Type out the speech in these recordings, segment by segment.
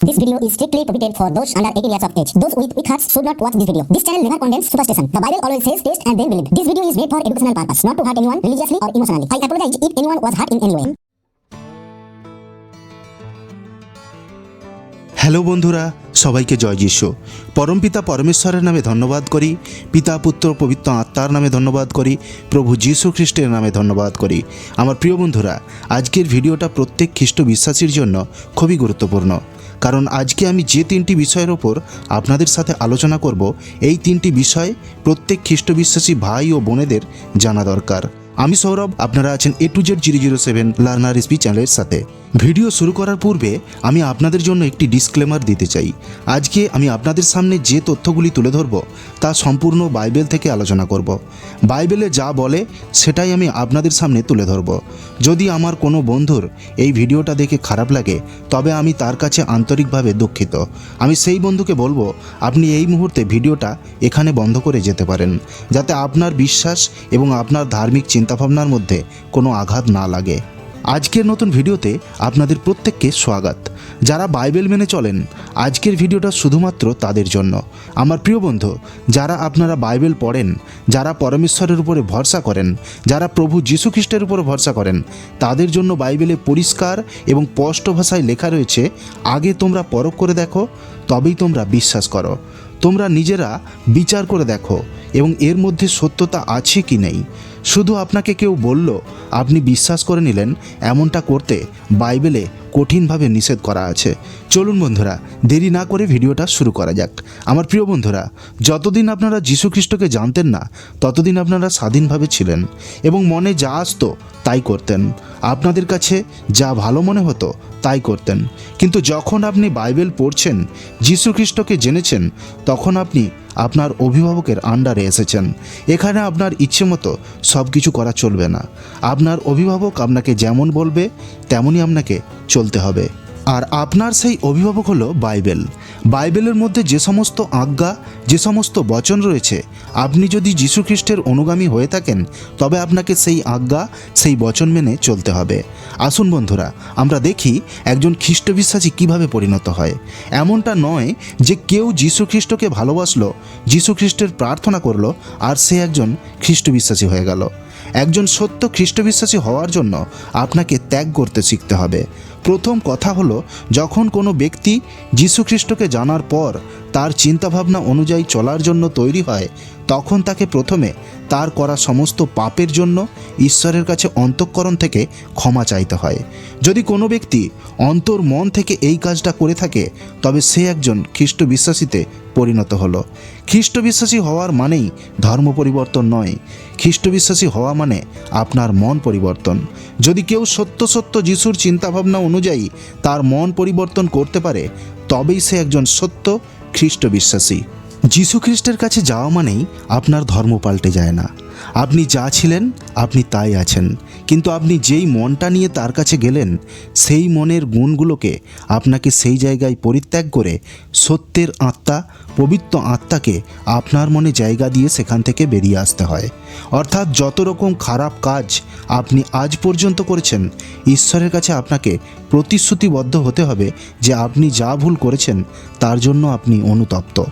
This video is strictly prohibited for those under 18 years of age. Those with weak hearts should not watch this video. This channel never condemns superstition. The Bible always says taste and then believe. This video is made for educational purpose, not to hurt anyone religiously or emotionally. I apologize if anyone was hurt in any way. Hello বন্ধুরা, সবাইকে জয় যিশু। পরমপিতা পরমেশ্বরের নামে ধন্যবাদ করি, পিতা, পুত্র, পবিত্র আত্মার নামে ধন্যবাদ করি, প্রভু যীশু খ্রিস্টের নামে ধন্যবাদ করি। আমার প্রিয় বন্ধুরা, আজকের ভিডিওটা প্রত্যেক খ্রিস্ট বিশ্বাসীর জন্য খুবই গুরুত্বপূর্ণ। কারণ আজকে আমি যে তিনটি বিষয়ের ওপর আপনাদের সাথে আলোচনা করব, এই তিনটি বিষয় প্রত্যেক খ্রিস্ট বিশ্বাসী ভাই ও বোনেদের জানা দরকার। আমি সৌরভ, আপনারা আছেন A to Z zero zero seven learner SP চ্যানেলের সাথে। ভিডিও শুরু করার পূর্বে আমি আপনাদের জন্য একটি ডিসক্লেমার দিতে চাই। আজকে আমি আপনাদের সামনে যে তথ্যগুলি তুলে ধরব, তা সম্পূর্ণ বাইবেল থেকে আলোচনা করব। বাইবেলে যা বলে, সেটাই আমি আপনাদের সামনে তুলে ধরব। যদি আমার কোনো বন্ধুর এই ভিডিওটা দেখে খারাপ লাগে, তবে আমি তার কাছে আন্তরিকভাবে দুঃখিত। আমি সেই বন্ধুকে বলব, আপনি এই মুহূর্তে ভিডিওটা এখানে বন্ধ করে যেতে পারেন, যাতে আপনার বিশ্বাস এবং আপনার ধার্মিক চিন্তাভাবনার মধ্যে কোনো আঘাত না লাগে। আজকের নতুন ভিডিওতে আপনাদের প্রত্যেককে স্বাগত। যারা বাইবেল মেনে চলেন, আজকের ভিডিওটা শুধুমাত্র তাদের জন্য। আমার প্রিয় বন্ধু, যারা আপনারা বাইবেল পড়েন, যারা পরমেশ্বরের উপরে ভরসা করেন, যারা প্রভু যীশু খ্রিস্টের উপরে ভরসা করেন, তাদের জন্য বাইবেলে পরিষ্কার এবং স্পষ্ট ভাষায় লেখা রয়েছে, আগে তোমরা পরখ করে দেখো, তবেই তোমরা বিশ্বাস করো। তোমরা নিজেরা বিচার করে দেখো এবং এর মধ্যে সত্যতা আছে কি নেই? শুধু আপনাকে কেউ বলল, আপনি বিশ্বাস করে নিলেন, এমনটা করতে বাইবেলে কঠিনভাবে নিষেধ করা আছে। চলুন বন্ধুরা, দেরি না করে ভিডিওটা শুরু করা যাক। আমার প্রিয় বন্ধুরা, যতদিন আপনারা খ্রিস্টকে জানতেন না, ততদিন আপনারা স্বাধীনভাবে ছিলেন এবং মনে যা আসতো তাই করতেন। আপনাদের কাছে যা ভালো মনে হতো তাই করতেন। কিন্তু যখন আপনি বাইবেল পড়ছেন খ্রিস্টকে জেনেছেন, তখন আপনি আপনার অভিভাবকের আন্ডারে এসেছেন। এখানে আপনার ইচ্ছে মতো সব কিছু করা চলবে না। আপনার অভিভাবক আপনাকে যেমন বলবে, তেমনই আপনাকে চলতে হবে। আর আপনার সেই অভিভাবক হলো বাইবেল। বাইবেলের মধ্যে যে সমস্ত আজ্ঞা, যে সমস্ত বচন রয়েছে, আপনি যদি যীশুখ্রিস্টের অনুগামী হয়ে থাকেন, তবে আপনাকে সেই আজ্ঞা, সেই বচন মেনে চলতে হবে। আসুন বন্ধুরা, আমরা দেখি একজন খ্রিস্ট বিশ্বাসী কীভাবে পরিণত হয়। এমনটা নয় যে কেউ যীশুখ্রিস্টকে ভালোবাসলো, যীশুখ্রিস্টের প্রার্থনা করল, আর সে একজন খ্রিস্ট বিশ্বাসী হয়ে গেল। একজন সত্য খ্রিস্ট বিশ্বাসী হওয়ার জন্য আপনাকে ত্যাগ করতে শিখতে হবে। প্রথম কথা হলো যখন কোনো ব্যক্তি যীশুখ্রিস্টকে জানার পর তার চিন্তাভাবনা অনুযায়ী চলার জন্য তৈরি হয়, তখন তাকে প্রথমে তার করা সমস্ত পাপের জন্য ঈশ্বরের কাছে অন্তঃকরণ থেকে ক্ষমা চাইতে হয়। যদি কোনো ব্যক্তি অন্তর মন থেকে এই কাজটা করে থাকে, তবে সে একজন খ্রিস্ট বিশ্বাসীতে পরিণত হলো। খ্রিস্ট বিশ্বাসী হওয়ার মানেই ধর্ম পরিবর্তন নয়। খ্রিস্ট বিশ্বাসী হওয়া মানে আপনার মন পরিবর্তন। যদি কেউ সত্য সত্য যিশুর চিন্তাভাবনা অনুযায়ী তার মন পরিবর্তন করতে পারে, তবেই সে একজন সত্য খ্রিস্ট বিশ্বাসী। যীশু খ্রিস্টের কাছে যাওয়া মানেই আপনার ধর্ম পাল্টে যায় না। আপনি যা ছিলেন, আপনি তাই আছেন। কিন্তু আপনি যেই মনটা নিয়ে তার কাছে গেলেন, সেই মনের গুণগুলোকে আপনাকে সেই জায়গায় পরিত্যাগ করে সত্যের আত্মা, পবিত্র আত্মাকে আপনার মনে জায়গা দিয়ে সেখান থেকে বেরিয়ে আসতে হয়। অর্থাৎ যত রকম খারাপ কাজ আপনি আজ পর্যন্ত করেছেন, ঈশ্বরের কাছে আপনাকে প্রতিশ্রুতিবদ্ধ হতে হবে যে আপনি যা ভুল করেছেন, তার জন্য আপনি অনুতপ্ত।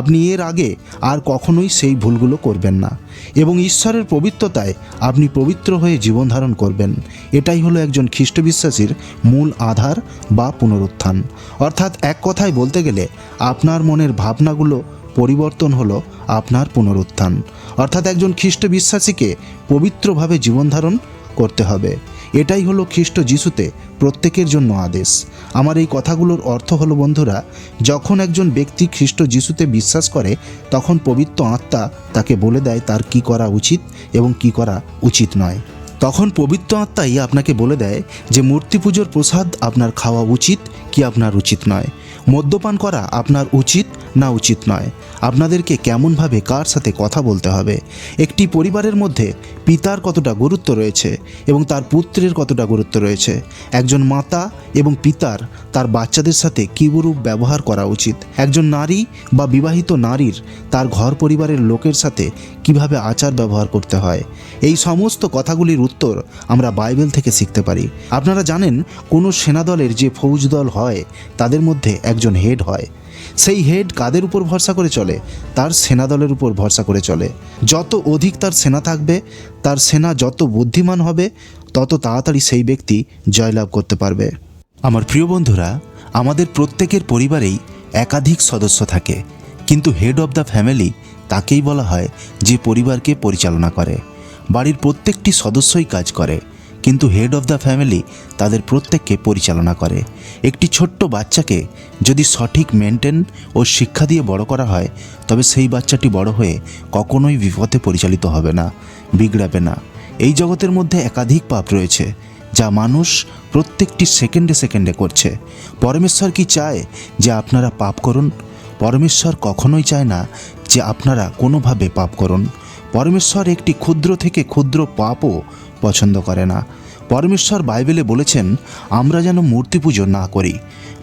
আপনি এর আগে আর কখনোই সেই ভুলগুলো করবেন না এবং ঈশ্বরের পবিত্রতায় আপনি পবিত্র হয়ে জীবন ধারণ করবেন। এটাই হলো একজন খ্রিস্ট বিশ্বাসীর মূল আধার বা পুনরুত্থান। অর্থাৎ এক কথায় বলতে গেলে আপনার মনের ভাবনাগুলো পরিবর্তন হলো আপনার পুনরুত্থান। অর্থাৎ একজন খ্রিস্ট বিশ্বাসীকে পবিত্রভাবে জীবন ধারণ করতে হবে। এটাই হলো খ্রিস্ট যিশুতে প্রত্যেকের জন্য আদেশ। আমার এই কথাগুলোর অর্থ হলো, বন্ধুরা, যখন একজন ব্যক্তি খ্রিস্ট যিশুতে বিশ্বাস করে, তখন পবিত্র আত্মা তাকে বলে দেয় তার কি করা উচিত এবং কি করা উচিত নয়। তখন পবিত্র আত্মাই আপনাকে বলে দেয় যে, মূর্তি পুজোর প্রসাদ আপনার খাওয়া উচিত কি আপনার উচিত নয়? মদ্যপান করা আপনার উচিত না উচিত নয়? আপনাদেরকে কেমনভাবে কার সাথে কথা বলতে হবে? একটি পরিবারের মধ্যে পিতার কতটা গুরুত্ব রয়েছে এবং তার পুত্রের কতটা গুরুত্ব রয়েছে? একজন মাতা এবং পিতার, তার বাচ্চাদের সাথে কীরূপ ব্যবহার করা উচিত? একজন নারী বা বিবাহিত নারীর, তার ঘর পরিবারের লোকের সাথে কীভাবে আচার ব্যবহার করতে হয়? এই সমস্ত কথাগুলির উত্তর আমরা বাইবেল থেকে শিখতে পারি। আপনারা জানেন, কোনো সেনাদলের যে ফৌজ দল হয়, তাদের মধ্যে একজন হেড হয়। সেই হেড কাদের উপর ভরসা করে চলে? তার সেনাদলের উপর ভরসা করে চলে। যত অধিক তার সেনা থাকবে, তার সেনা যত বুদ্ধিমান হবে, তত তাড়াতাড়ি সেই ব্যক্তি জয়লাভ করতে পারবে। আমার প্রিয় বন্ধুরা, আমাদের প্রত্যেকের পরিবারেই একাধিক সদস্য থাকে। কিন্তু হেড অব দ্য ফ্যামিলি তাকেই বলা হয় যে পরিবারকে পরিচালনা করে। বাড়ির প্রত্যেকটি সদস্যই কাজ করে। কিন্তু হেড অফ দ্য ফ্যামিলি তাদের প্রত্যেককে পরিচালনা করে। একটি ছোট্ট বাচ্চাকে যদি সঠিক মেনটেন ও শিক্ষা দিয়ে বড় করা হয়, তবে সেই বাচ্চাটি বড় হয়ে কখনোই বিপথে পরিচালিত হবে না, বিগড়াবে না। এই জগতের মধ্যে একাধিক পাপ রয়েছে, যা মানুষ প্রত্যেকটি সেকেন্ডে সেকেন্ডে করছে। পরমেশ্বর কি চায় যে আপনারা পাপ করুন? পরমেশ্বর কখনোই চায় না যে আপনারা কোনোভাবে পাপ করুন। পরমেশ্বর একটি ক্ষুদ্র থেকে ক্ষুদ্র পাপও পছন্দ করে না। পরমেশ্বর বাইবেলে বলেছেন, আমরা যেন মূর্তি পুজো না করি।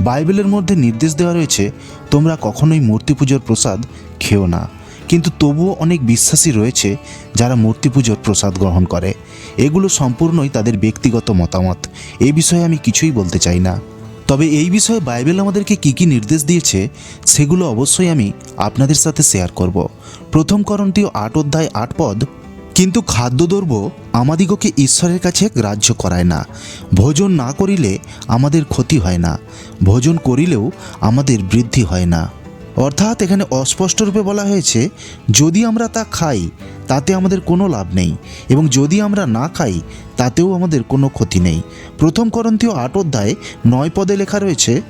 বাইবেলের মধ্যে নির্দেশ দেওয়া রয়েছে, তোমরা কখনোই মূর্তি পুজোর প্রসাদ খেও না। কিন্তু তবুও অনেক বিশ্বাসী রয়েছে, যারা মূর্তি পুজোর প্রসাদ গ্রহণ করে। এগুলো সম্পূর্ণই তাদের ব্যক্তিগত মতামত। এ বিষয়ে আমি কিছুই বলতে চাই না। তবে এই বিষয়ে বাইবেল আমাদেরকে কি কি নির্দেশ দিয়েছে, সেগুলো অবশ্যই আমি আপনাদের সাথে শেয়ার করব। প্রথম করন্তীয় আট অধ্যায় আট পদ কিন্তু খাদ্যদ্রব্য আমাদিগকে ঈশ্বরের কাছে গ্রাহ্য করায় না। ভোজন না করিলে আমাদের ক্ষতি হয় না। ভোজন করিলেও আমাদের বৃদ্ধি হয় না। অর্থাৎ এখানে অস্পষ্টরূপে বলা হয়েছে, যদি আমরা তা খাই, তাতে আমাদের কোনো লাভ নেই, এবং যদি আমরা না খাই, তাতেও আমাদের কোনো ক্ষতি নেই। প্রথম করন্তীয় আট অধ্যায় নয় পদে লেখা রয়েছে,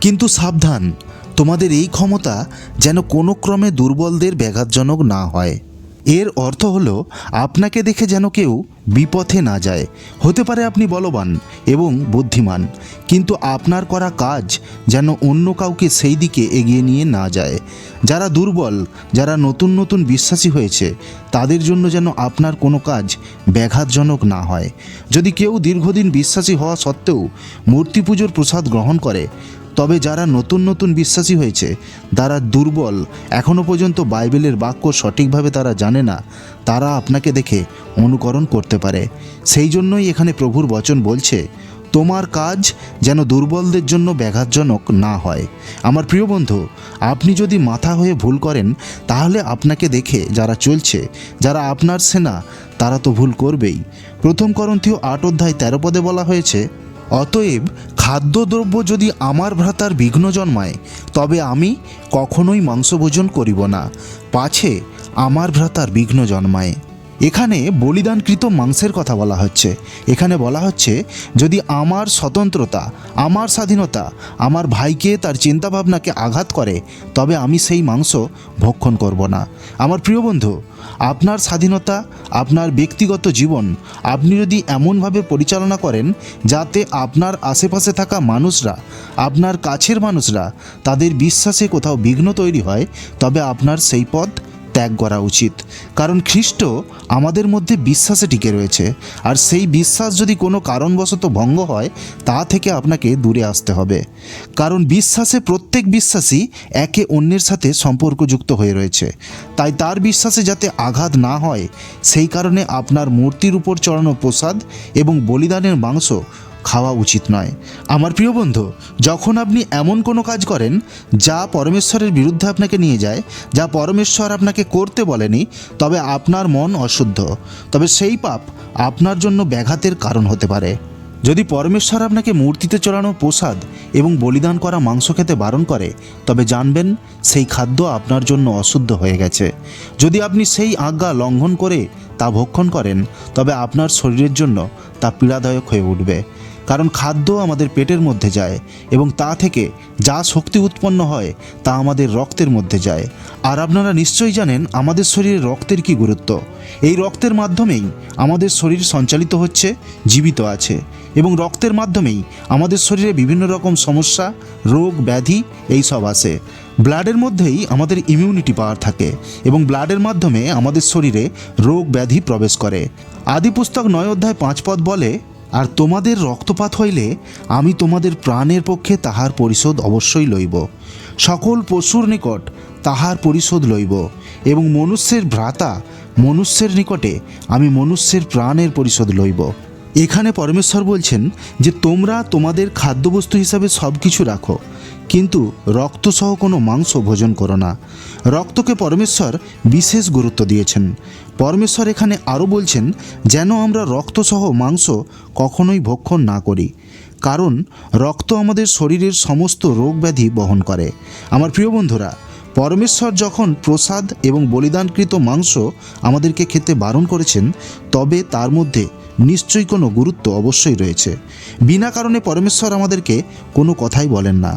কিন্তু সাবধান, তোমাদের এই ক্ষমতা যেন কোনো ক্রমে দুর্বলদের ব্যাঘাতজনক না হয়। এর অর্থ হলো, আপনাকে দেখে যেন কেউ বিপথে না যায়। হতে পারে আপনি বলবান এবং বুদ্ধিমান, কিন্তু আপনার করা কাজ যেন অন্য কাউকে সেই দিকে এগিয়ে নিয়ে না যায়। যারা দুর্বল, যারা নতুন নতুন বিশ্বাসী হয়েছে, তাদের জন্য যেন আপনার কোনো কাজ ব্যাঘাতজনক না হয়। যদি কেউ দীর্ঘদিন বিশ্বাসী হওয়া সত্ত্বেও মূর্তি পুজোর প্রসাদ গ্রহণ করে তবে যারা নতুন নতুন বিশ্বাসী হয়েছে যারা দুর্বল এখনও পর্যন্ত বাইবেলের বাক্য সঠিকভাবে তারা জানে না, তারা আপনাকে দেখে অনুকরণ করতে পারে। সেই জন্যই এখানে প্রভুর বচন বলছে, তোমার কাজ যেন দুর্বলদের জন্য ব্যাঘাতজনক না হয়। আমার প্রিয় বন্ধু, আপনি যদি মাথা হয়ে ভুল করেন, তাহলে আপনাকে দেখে যারা চলছে, যারা আপনার সেনা, তারা তো ভুল করবেই। প্রথম করন্থীয় আট অধ্যায় তেরো পদে বলা হয়েছে অতএব খাদ্যদ্রব্য যদি আমার ভ্রাতার বিঘ্ন জন্মায়, তবে আমি কখনোই মাংসভোজন করিব না। পাছে আমার ভ্রাতার বিঘ্ন জন্মায়। এখানে বলিদানকৃত মাংসের কথা বলা হচ্ছে। এখানে বলা হচ্ছে, যদি আমার স্বতন্ত্রতা, আমার স্বাধীনতা, আমার ভাইকে তার চিন্তাভাবনাকে আঘাত করে, তবে আমি সেই মাংস ভক্ষণ করব না। আমার প্রিয় বন্ধু, আপনার স্বাধীনতা, আপনার ব্যক্তিগত জীবন, আপনি যদি এমনভাবে পরিচালনা করেন যাতে আপনার আশেপাশে থাকা মানুষরা, আপনার কাছের মানুষরা তাদের বিশ্বাসে কোথাও বিঘ্ন তৈরি হয়, তবে আপনার সেই পথ ত্যাগ করা উচিত। কারণ খ্রিস্ট আমাদের মধ্যে বিশ্বাসে টিকে রয়েছে। আর সেই বিশ্বাস যদি কোনো কারণবশত ভঙ্গ হয়, তা থেকে আপনাকে দূরে আসতে হবে। কারণ বিশ্বাসে প্রত্যেক বিশ্বাসী একে অন্যের সাথে সম্পর্কযুক্ত হয়ে রয়েছে। তাই তার বিশ্বাসে যাতে আঘাত না হয়, সেই কারণে আপনার মূর্তির উপর চড়ানো প্রসাদ এবং বলিদানের মাংস খাওয়া উচিত নয়। আমার প্রিয় বন্ধু, যখন আপনি এমন কোনো কাজ করেন যা পরমেশ্বরের বিরুদ্ধে আপনাকে নিয়ে যায়, যা পরমেশ্বর আপনাকে করতে বলেনি, তবে আপনার মন অশুদ্ধ। তবে সেই পাপ আপনার জন্য ব্যাঘাতের কারণ হতে পারে। যদি পরমেশ্বর আপনাকে মূর্তিতে চড়ানো প্রসাদ এবং বলিদান করা মাংস খেতে বারণ করে, তবে জানবেন সেই খাদ্য আপনার জন্য অশুদ্ধ হয়ে গেছে। যদি আপনি সেই আজ্ঞা লঙ্ঘন করে তা ভক্ষণ করেন, তবে আপনার শরীরের জন্য তা পীড়াদায়ক হয়ে উঠবে। কারণ খাদ্য আমাদের পেটের মধ্যে যায় এবং তা থেকে যা শক্তি উৎপন্ন হয় তা আমাদের রক্তের মধ্যে যায়। আর আপনারা নিশ্চয়ই জানেন আমাদের শরীরে রক্তের কি গুরুত্ব। এই রক্তের মাধ্যমেই আমাদের শরীর সঞ্চালিত হচ্ছে, জীবিত আছে এবং রক্তের মাধ্যমেই আমাদের শরীরে বিভিন্ন রকম সমস্যা, রোগ, ব্যাধি এই সব আসে ব্লাডের মধ্যেই আমাদের ইমিউনিটি পাওয়ার থাকে এবং ব্লাডের মাধ্যমে আমাদের শরীরে রোগ, ব্যাধি প্রবেশ করে। আদি পুস্তক নয় অধ্যায় পাঁচ পদ বলে আর তোমাদের রক্তপাত হইলে আমি তোমাদের প্রাণের পক্ষে তাহার পরিশোধ অবশ্যই লইব। সকল পশুর নিকট তাহার পরিশোধ লইব এবং মনুষ্যের ভ্রাতা মনুষ্যের নিকটে আমি মনুষ্যের প্রাণের পরিশোধ লইব। এখানে পরমেশ্বর বলছেন যে, তোমরা তোমাদের খাদ্যবস্তু হিসাবে সব কিছু রাখো। কিন্তু রক্তসহ কোনো মাংস ভোজন করো না। রক্তকে পরমেশ্বর বিশেষ গুরুত্ব দিয়েছেন। পরমেশ্বর এখানে আরও বলছেন, যেন আমরা রক্তসহ মাংস কখনোই ভক্ষণ না করি, কারণ রক্ত আমাদের শরীরের সমস্ত রোগ ব্যাধি বহন করে। আমার প্রিয় বন্ধুরা, পরমেশ্বর যখন প্রসাদ এবং বলিদানকৃত মাংস আমাদেরকে খেতে বারণ করেছেন, তবে তার মধ্যে নিশ্চয়ই কোনো গুরুত্ব অবশ্যই রয়েছে। বিনা কারণে পরমেশ্বর আমাদেরকে কোনো কথাই বলেন না।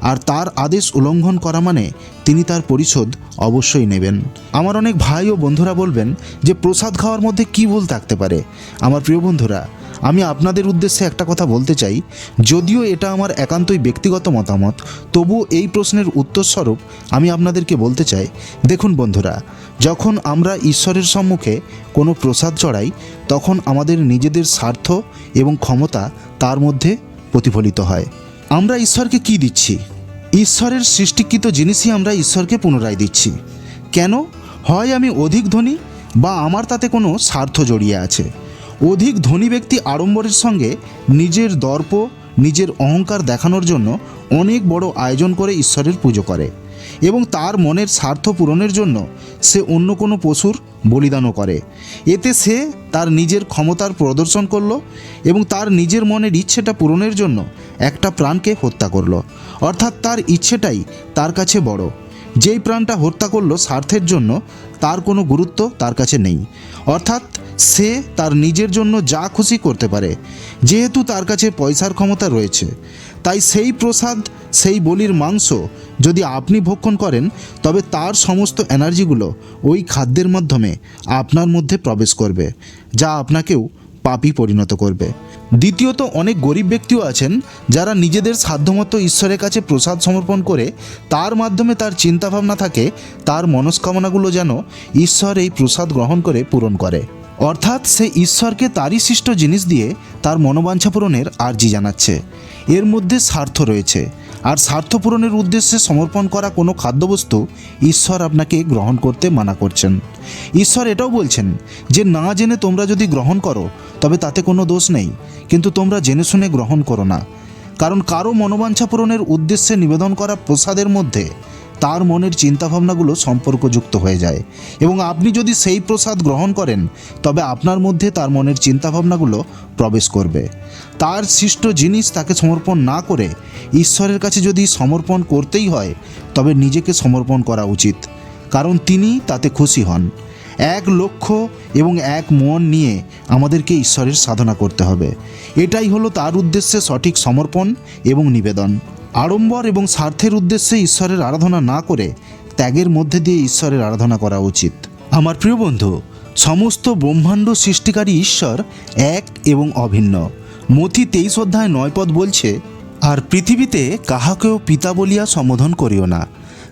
আর তার আদেশ উল্লঙ্ঘন করা মানে তিনি তার পরিশোধ অবশ্যই নেবেন। আমার অনেক ভাই ও বন্ধুরা বলবেন যে প্রসাদ খাওয়ার মধ্যে কী ভুল থাকতে পারে। আমার প্রিয় বন্ধুরা, আমি আপনাদের উদ্দেশ্যে একটা কথা বলতে চাই। যদিও এটা আমার একান্তই ব্যক্তিগত মতামত তবু এই প্রশ্নের উত্তরস্বরূপ আমি আপনাদেরকে বলতে চাই। দেখুন বন্ধুরা, যখন আমরা ঈশ্বরের সম্মুখে কোনো প্রসাদ চড়াই, তখন আমাদের নিজেদের স্বার্থ এবং ক্ষমতা তার মধ্যে প্রতিফলিত হয়। আমরা ঈশ্বরকে কি দিচ্ছি? ঈশ্বরের সৃষ্টিকৃত জিনিসই আমরা ঈশ্বরকে পুনরায় দিচ্ছি। কেন? হয় আমি অধিক ধনী বা আমার তাতে কোনো স্বার্থ জড়িয়ে আছে। অধিক ধনী ব্যক্তি আড়ম্বরের সঙ্গে নিজের দর্প, নিজের অহংকার দেখানোর জন্য অনেক বড় আয়োজন করে ঈশ্বরের পুজো করে এবং তার মনের স্বার্থ পূরণের জন্য সে অন্য কোনো পশুর বলিদানও করে। এতে সে তার নিজের ক্ষমতার প্রদর্শন করল এবং তার নিজের মনের ইচ্ছেটা পূরণের জন্য একটা প্রাণকে হত্যা করল। অর্থাৎ তার ইচ্ছেটাই তার কাছে বড়। যেই প্রাণটা হত্যা করল স্বার্থের জন্য, তার কোনো গুরুত্ব তার কাছে নেই। অর্থাৎ সে তার নিজের জন্য যা খুশি করতে পারে, যেহেতু তার কাছে পয়সার ক্ষমতা রয়েছে। তাই সেই প্রসাদ, সেই বলির মাংস যদি আপনি ভক্ষণ করেন, তবে তার সমস্ত এনার্জিগুলো ওই খাদ্যের মাধ্যমে আপনার মধ্যে প্রবেশ করবে, যা আপনাকেও পাপি পরিণত করবে। দ্বিতীয়ত, অনেক গরিব ব্যক্তিও আছেন যারা নিজেদের সাধ্যমতো ঈশ্বরের কাছে প্রসাদ সমর্পণ করে তার মাধ্যমে তার চিন্তাভাবনা থাকে, তার মনস্কামনাগুলো যেন ঈশ্বর এই প্রসাদ গ্রহণ করে পূরণ করে। অর্থাৎ সে ঈশ্বরকে তারই সৃষ্ট জিনিস দিয়ে তার মনোবাঞ্ছা পূরণের আর্জি জানাচ্ছে। এর মধ্যে স্বার্থ রয়েছে। আর স্বার্থ পূরণের উদ্দেশ্যে সমর্পণ করা কোনো খাদ্যবস্তু ঈশ্বর আপনাকে গ্রহণ করতে মানা করছেন। ঈশ্বর এটাও বলছেন যে, না জেনে তোমরা যদি গ্রহণ করো তবে তাতে কোনো দোষ নেই, কিন্তু তোমরা জেনে শুনে গ্রহণ করো না। কারণ কারও মনোবাঞ্ছা পূরণের উদ্দেশ্যে নিবেদন করা প্রসাদের মধ্যে তার মনের চিন্তাভাবনাগুলো সম্পর্কযুক্ত হয়ে যায়। এবং আপনি যদি সেই প্রসাদ গ্রহণ করেন, তবে আপনার মধ্যে তার মনের চিন্তাভাবনাগুলো প্রবেশ করবে। তার সৃষ্ট জিনিস তাকে সমর্পণ না করে ঈশ্বরের কাছে যদি সমর্পণ করতেই হয়, তবে নিজেকে সমর্পণ করা উচিত, কারণ তিনি তাতে খুশি হন। এক লক্ষ্য এবং এক মন নিয়ে আমাদেরকে ঈশ্বরের সাধনা করতে হবে। এটাই হলো তার উদ্দেশ্যে সঠিক সমর্পণ এবং নিবেদন। আড়ম্বর এবং স্বার্থের উদ্দেশ্যে ঈশ্বরের আরাধনা না করে ত্যাগের মধ্যে দিয়ে ঈশ্বরের আরাধনা করা উচিত। আমার প্রিয় বন্ধু, সমস্ত ব্রহ্মাণ্ড সৃষ্টিকারী ঈশ্বর এক এবং অভিন্ন। মথি তেইশ অধ্যায় নয় পদ বলছে, আর পৃথিবীতে কাহাকেও পিতা বলিয়া সম্বোধন করিও না,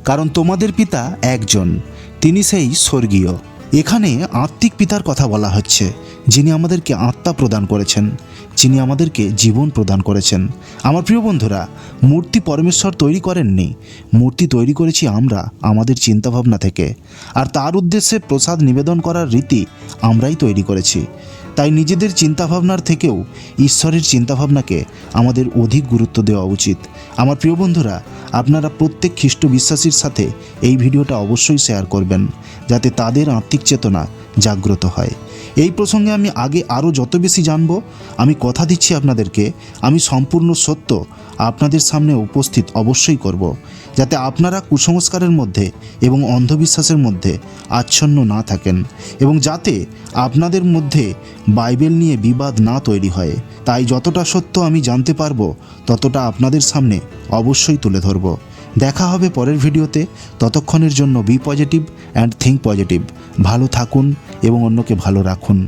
কারণ তোমাদের পিতা একজন, তিনি সেই স্বর্গীয়। এখানে আত্মিক পিতার কথা বলা হচ্ছে, যিনি আমাদেরকে আত্মা প্রদান করেছেন, যিনি আমাদেরকে জীবন প্রদান করেছেন। আমার প্রিয় বন্ধুরা, মূর্তি পরমেশ্বর তৈরি করেননি। মূর্তি তৈরি করেছি আমরা, আমাদের চিন্তাভাবনা থেকে। আর তার উদ্দেশ্যে প্রসাদ নিবেদন করার রীতি আমরাই তৈরি করেছি। তাই নিজেদের চিন্তাভাবনার থেকেও ঈশ্বরের চিন্তাভাবনাকে আমাদের অধিক গুরুত্ব দেওয়া উচিত। আমার প্রিয় বন্ধুরা, আপনারা প্রত্যেক খ্রিস্ট বিশ্বাসীর সাথে এই ভিডিওটা অবশ্যই শেয়ার করবেন, যাতে তাদের আত্মিক চেতনা জাগ্রত হয়। এই প্রসঙ্গে আমি আগে আরও যত বেশি জানব, আমি কথা দিচ্ছি আপনাদেরকে, আমি সম্পূর্ণ সত্য আপনাদের সামনে উপস্থিত অবশ্যই করব। যাতে আপনারা কুসংস্কারের মধ্যে এবং অন্ধবিশ্বাসের মধ্যে আচ্ছন্ন না থাকেন এবং যাতে আপনাদের মধ্যে বাইবেল নিয়ে বিবাদ না তৈরি হয়। তাই যতটা সত্য আমি জানতে পারব, ততটা আপনাদের সামনে অবশ্যই তুলে ধরব। দেখা হবে পরের ভিডিওতে। ততক্ষণের জন্য be positive and think positive ভালো থাকুন এবং অন্যকে ভালো রাখুন।